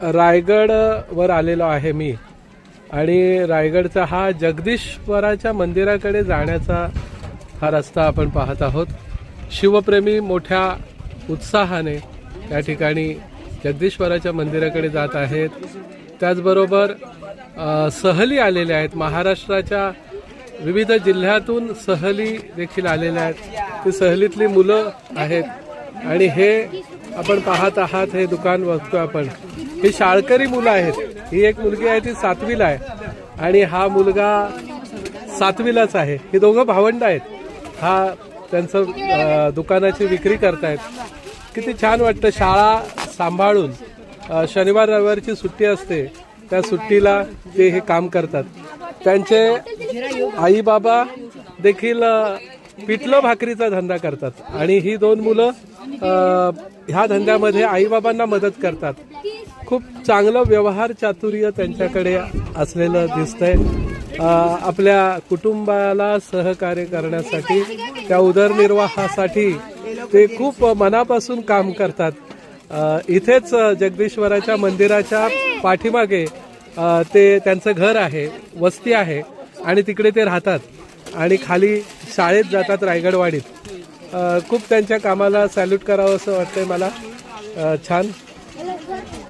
रायगडवर आलेलो आहे मी. आणि रायगडचा हा जगदीश्वराच्या मंदिराकडे जाण्याचा हा रस्ता आपण पाहत आहोत. शिवप्रेमी मोठ्या उत्साहाने या ठिकाणी जगदीश्वराच्या मंदिराकडे जात आहेत. त्याचबरोबर सहली आलेल्या आहेत. महाराष्ट्राच्या विविध जिल्ह्यातून सहली देखील आलेल्या आहेत. ती सहलीतली मुलं आहेत. आणि हे आपण पाहत आहात हे दुकान बघतो आपण. ही शाळकरी मुलं आहेत. ही एक मुलगी आहे ती सातवीला आहे. आणि हा मुलगा सातवीलाच आहे. ही दोघं भावंड आहेत. हा त्यांचं दुकानाची विक्री करतायत. किती छान वाटतं शाळा सांभाळून. शनिवार रविवारची सुट्टी असते. त्या सुट्टीला ते हे काम करतात. त्यांचे आई बाबा देखील पिठलं भाकरीचा धंदा करतात. आणि ही दोन मुलं ह्या धंद्यामध्ये आईबाबांना मदत करतात. खूप चांगलं व्यवहार चातुर्य त्यांच्याकडे असलेलं दिसतंय. आपल्या कुटुंबाला सहकार्य करण्यासाठी त्या उदरनिर्वाहासाठी ते खूप मनापासून काम करतात. इथेच जगदीश्वराच्या मंदिराच्या पाठीमागे ते त्यांचं घर आहे वस्ती आहे आणि तिकडे ते राहतात. आणि खाली शाळेत जातात रायगडवाडीत. खूप त्यांच्या कामाला सॅल्यूट करावं असं वाटतंय मला. छान.